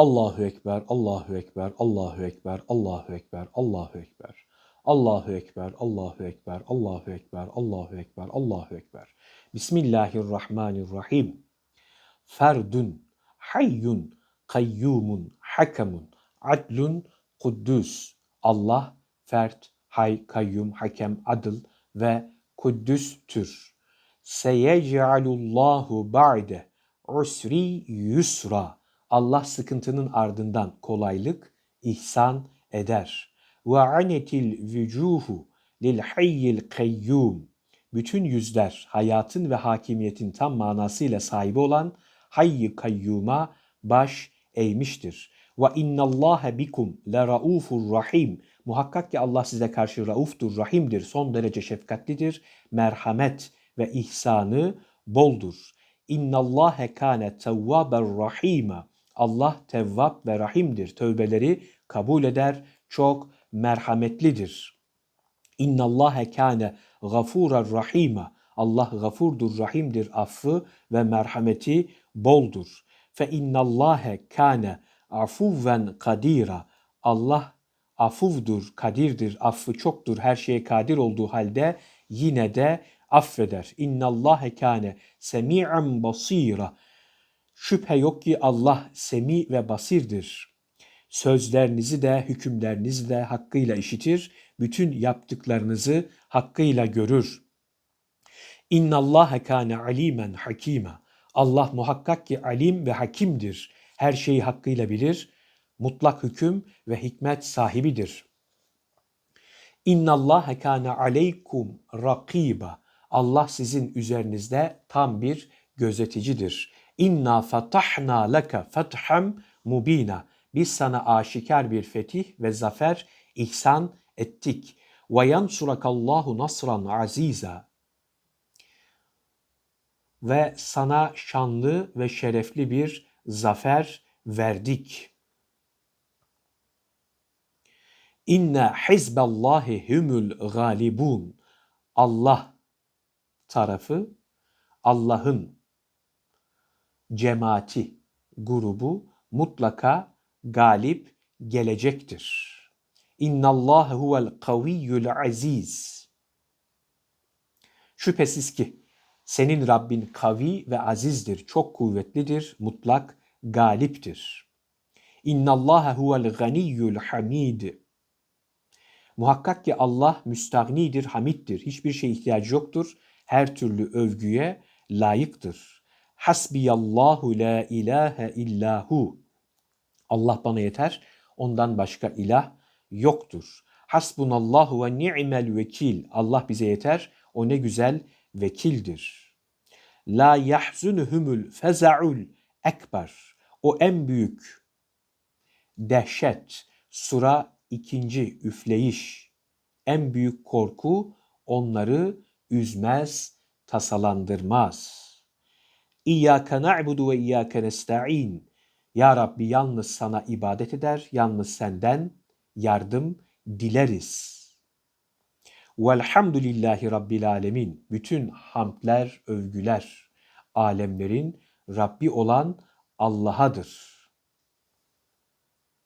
Allahu Ekber, Allahu Ekber, Allahu Ekber, Allahu Ekber, Allahu Ekber. Allahu Ekber, Allahu Ekber, Allahu Ekber, Allahu Ekber, Allahu Ekber. Bismillahirrahmanirrahim. Ferdün, hayyun, kayyumun, hakemun, adlun, kuddüs. Allah, fert, hay, kayyum, hakem, adıl ve kuddüstür. Seyec'alullahu ba'de usri yusra. Allah sıkıntının ardından kolaylık ihsan eder. Ve anetil vücuhu lil hayyil kayyum. Bütün yüzler hayatın ve hakimiyetin tam manasıyla sahibi olan hayy kayyuma baş eğmiştir. Ve innallâhe bikum le raufur rahim. Muhakkak ki Allah size karşı rauftur, rahimdir, son derece şefkatlidir, merhamet ve ihsanı boldur. İnnallâhe kâne tevvâber rahîmâ. Allah tevvab ve rahimdir. Tövbeleri kabul eder, çok merhametlidir. İnnallâhe kâne gafûrar rahîmâ. Allah gafurdur, rahimdir, affı ve merhameti boldur. Fe innallâhe kâne afuven kadira. Allah afuvdur, kadirdir, affı çoktur, her şeye kadir olduğu halde yine de affeder. İnnallâhe kâne semi'an basîra. Şüphe yok ki Allah semi ve basirdir. Sözlerinizi de hükümlerinizi de hakkıyla işitir. Bütün yaptıklarınızı hakkıyla görür. İnnallâhe kâne alîmen hakîmâ. Allah muhakkak ki alim ve hakimdir. Her şeyi hakkıyla bilir. Mutlak hüküm ve hikmet sahibidir. İnnallâhe kâne aleykum rakîba. Allah sizin üzerinizde tam bir gözeticidir. İnna fatahna leke fethem mubina. Biz sana aşikar bir fetih ve zafer ihsan ettik. Ve yansurakallahu nasran aziza. Ve sana şanlı ve şerefli bir zafer verdik. İnne hizballahi humul galibun. Allah tarafı Allah'ın cemaati, grubu mutlaka galip gelecektir. İnnallâhe huvel kaviyyul aziz. Şüphesiz ki senin Rabbin kavi ve azizdir, çok kuvvetlidir, mutlak galiptir. İnnallâhe huvel ganiyyul hamid. Muhakkak ki Allah müstagnidir, hamittir. Hiçbir şeye ihtiyacı yoktur. Her türlü övgüye layıktır. Hasbiyallahu la ilahe illahu. Allah bana yeter. Ondan başka ilah yoktur. Hasbunallahu ve ni'mel vekil. Allah bize yeter. O ne güzel vekildir. La yahzunuhumul feza'ul ekber. O en büyük dehşet. Sura ikinci üfleyiş. En büyük korku onları üzmez, tasalandırmaz. İyyâke na'budu ve iyyâke nesta'in. Ya Rabbi yalnız sana ibadet eder, yalnız senden yardım dileriz. Velhamdülillahi Rabbil alemin. Bütün hamdler, övgüler, alemlerin Rabbi olan Allah'adır.